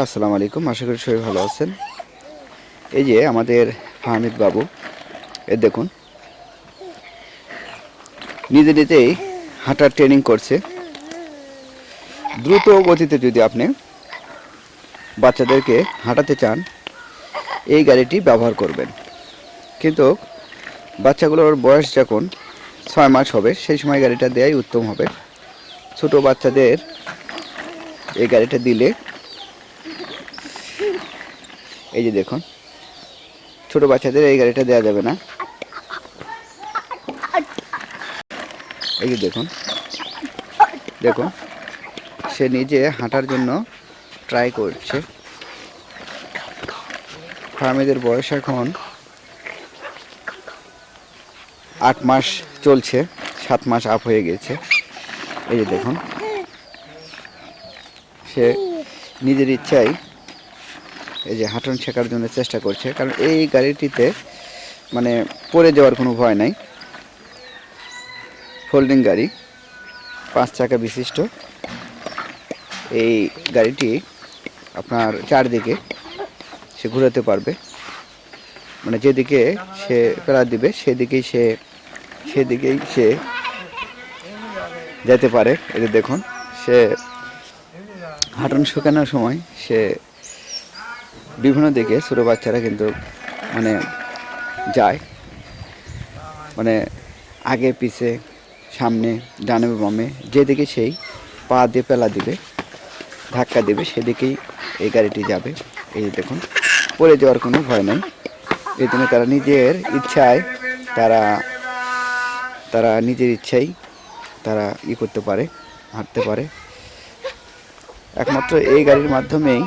আসসালামু আলাইকুম, আশা করি সবাই ভালো আছেন। এই যে আমাদের ফাহমিদ বাবু, এ দেখুন। নিজে নিজেই হাঁটার ট্রেনিং করছে। দ্রুত গতিতে যদি আপনি বাচ্চাদেরকে হাঁটাতে চান, এই গাড়িটি ব্যবহার করবেন। কিন্তু বাচ্চাগুলোর বয়স যখন ছয় মাস হবে, সেই সময় গাড়িটা দেওয়াই উত্তম হবে। ছোট বাচ্চাদের এই গাড়িটা দিলে এই যে দেখুন, ছোট বাচ্চাদের এই গাড়িটা দেওয়া যাবে না। এই যে দেখুন দেখুন, সে নিজে হাঁটার জন্য ট্রাই করছে। ফার্মেদের বয়স এখন আট মাস চলছে, সাত মাস আপ হয়ে গেছে। এই যে দেখুন, সে নিজের ইচ্ছায় এই যে হাঁটন শেখার জন্য চেষ্টা করছে, কারণ এই গাড়িটিতে মানে পড়ে যাওয়ার কোনো ভয় নাই। ফোল্ডিং গাড়ি, পাঁচ চাকা বিশিষ্ট। এই গাড়িটি আপনার চারদিকে সে ঘোরাতে পারবে। মানে যেদিকে সে পেড়া দিবে, সেদিকেই সে সেদিকেই সে যেতে পারে। এটা দেখুন, সে হাঁটন শুকানোর সময় সে বিভিন্ন দিকে ছোটো বাচ্চারা কিন্তু মানে যায়। মানে আগে, পিছে, সামনে, ডানে, বামে, যেদিকে সেই পা দিয়ে পেলা দিবে, ধাক্কা দেবে, সেদিকেই এই গাড়িটি যাবে। এই দেখুন, পড়ে যাওয়ার কোনো ভয় নেই। এই জন্য তারা নিজের ইচ্ছায় তারা তারা নিজের ইচ্ছাই তারা ই করতে পারে, হাঁটতে পারে। একমাত্র এই গাড়ির মাধ্যমেই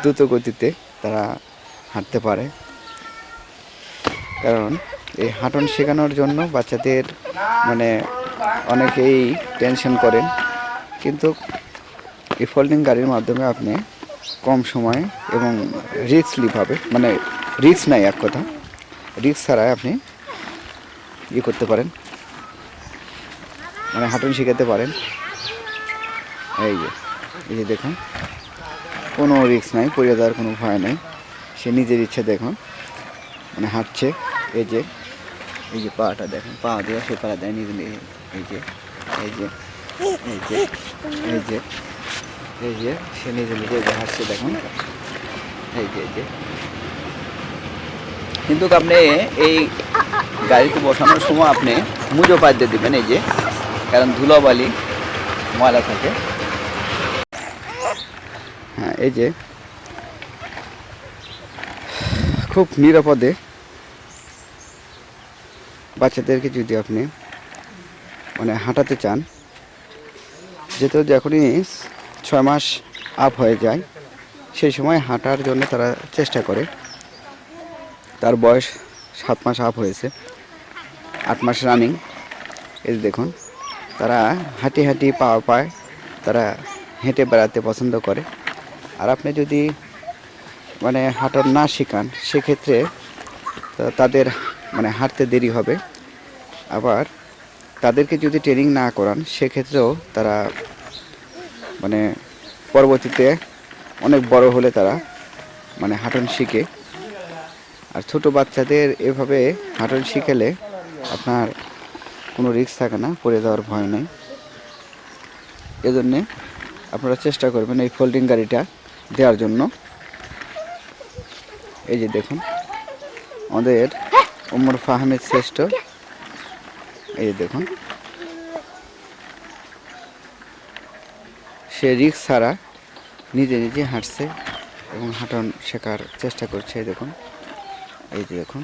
দ্রুত গতিতে তারা হাঁটতে পারে। কারণ এই হাঁটন শেখানোর জন্য বাচ্চাদের মানে অনেকেই টেনশন করেন। কিন্তু এই ফোল্ডিং গাড়ির মাধ্যমে আপনি কম সময়ে এবং রিক্সলিভাবে মানে রিক্স নাই এক কথা রিক্স ছাড়াই আপনি ইয়ে করতে পারেন। মানে হাঁটন শেখাতে পারেন। এই যে এই যে দেখুন। কোনো রিস্ক নাই পড়ে যাওয়ার কোনো ভয় নাই। সে নিজের ইচ্ছে দেখুন মানে হাঁটছে, এই যে এই যে পাটা দেখুন, পা দিয়ে সে পাড়া দেয়, নিজে এই যে এই যে এই যে এই যে এই যে, সে নিজে নিজে হাঁটছে দেখুন, এই যে এই যে। কিন্তু আপনি এই গাড়িতে বসানোর সময় আপনি মুজো পাত দিয়ে দেবেন, এই যে, কারণ ধুলোবালি, ময়লা থাকে। হ্যাঁ এই যে। খুব নিরাপদে। বাচ্চাদেরকে যদি আপনি মানে হাঁটাতে চান, যেহেতু যখনই ছয় মাস আপ হয়ে যায়, সেই সময় হাঁটার জন্য তারা চেষ্টা করে। তার বয়স সাত মাস আপ হয়েছে, আট মাস রানিং। এই দেখুন, তারা হাঁটি হাঁটি পাওয়া পায়, তারা হেঁটে বেড়াতে পছন্দ করে। আর আপনি যদি মানে হাঁটার না শেখান, সেক্ষেত্রে তাদের মানে হাঁটতে দেরি হবে। আবার তাদেরকে যদি ট্রেনিং না করান, সেক্ষেত্রেও তারা মানে পরবর্তীতে অনেক বড় হলে তারা মানে হাঁটন শিখে। আর ছোট বাচ্চাদের এভাবে হাঁটন শিখেলে আপনার কোনো রিস্ক থাকে না, পড়ে যাওয়ার ভয় নেই। এজন্যে আপনারা চেষ্টা করবেন এই ফোল্ডিং গাড়িটা। দেওয়ার জন্য। এই যে দেখুন, আমাদের ওমর ফাহমেদ শ্রেষ্ঠ। এই দেখুন, সে রিক্স ছাড়া নিজে নিজে হাঁটছে এবং হাঁটন শেখার চেষ্টা করছে দেখুন। এই যে দেখুন,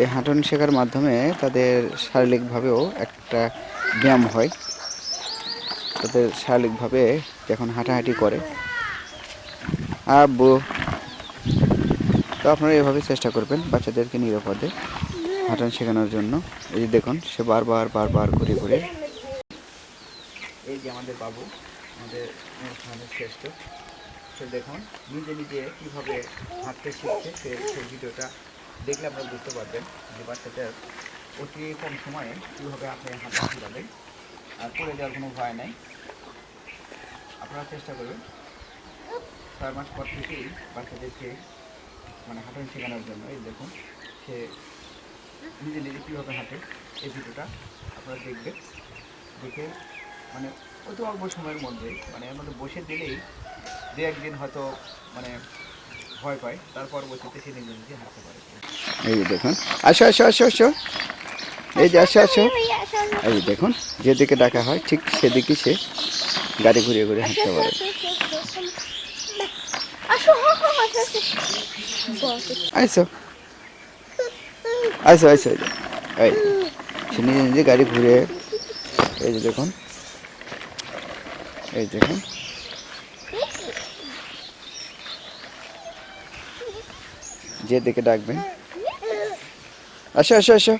এই হাঁটন শেখার মাধ্যমে তাদের শারীরিকভাবেও একটা ব্যায়াম হয়। তাদের শারীরিকভাবে যখন হাঁটাহাঁটি করে। আব্বু, তো আপনারা এভাবে চেষ্টা করবেন বাচ্চাদেরকে নিরাপদে হাঁটান শেখানোর জন্য। এই যে দেখুন, সে বারবার বারবার ঘুরে ঘুরে। এই যে আমাদের বাবু, আমাদের আমাদের শ্রেষ্ঠ। সে দেখুন, নিজে নিজে কীভাবে হাঁটতে শিখছে সে সেই ভিডিওটা দেখলে আপনারা বুঝতে পারবেন যে বাচ্চাটার অতি কম সময়ে কীভাবে আপনি হাঁটা শিখাবেন আর পড়ে যাওয়ার কোনো ভয় নাই। আপনারা চেষ্টা করবেন। ছয় মাস পর থেকেই বাচ্চাদেরকে মানে হাঁটানো শেখানোর জন্য। এই দেখুন, সে নিজে নিজে কীভাবে হাঁটে, এই ভিডিওটা আপনারা দেখবেন। দেখে মানে অতি অল্প সময়ের মধ্যে মানে এর মধ্যে বসে দিলেই দু একদিন হয়তো মানে ভয় পায়, তার পরবর্তীতে সে নিজে নিজে হাঁটতে পারে। এই দেখুন, আসো আসো আসো আসো। এই যে আসো আসো। এই দেখুন, যেদিকে ডাকা হয়, ঠিক সেদিকে সে গাড়ি ঘুরিয়ে ঘুরিয়ে হাঁটতে পারে। আইসো। আইসো আইসো এই সে নিজে নিজে গাড়ি ঘুরে এই যে দেখুন এই দেখুন। যেদিকে ডাকবেন আসো আসো আসো।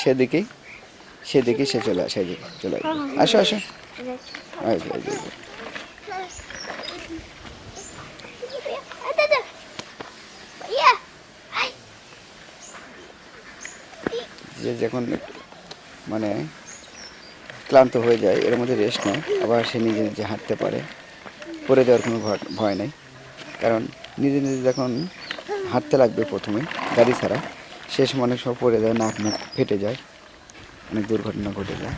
সেদিকেই সেদিকেই সে চলে আসে চলে আসবে। আসো আসো। যে, যখন মানে ক্লান্ত হয়ে যায় এর মধ্যে রেস্ট নেয় আবার সে নিজে নিজে হাঁটতে পারে। পড়ে যাওয়ার কোনো ভয়- নেই। কারণ নিজে নিজে যখন হাঁটতে লাগবে প্রথমে গাড়ি ছাড়া শেষ অনেক সময় পড়ে যায় নাক মুখ ফেটে যায় অনেক দুর্ঘটনা ঘটে যায়।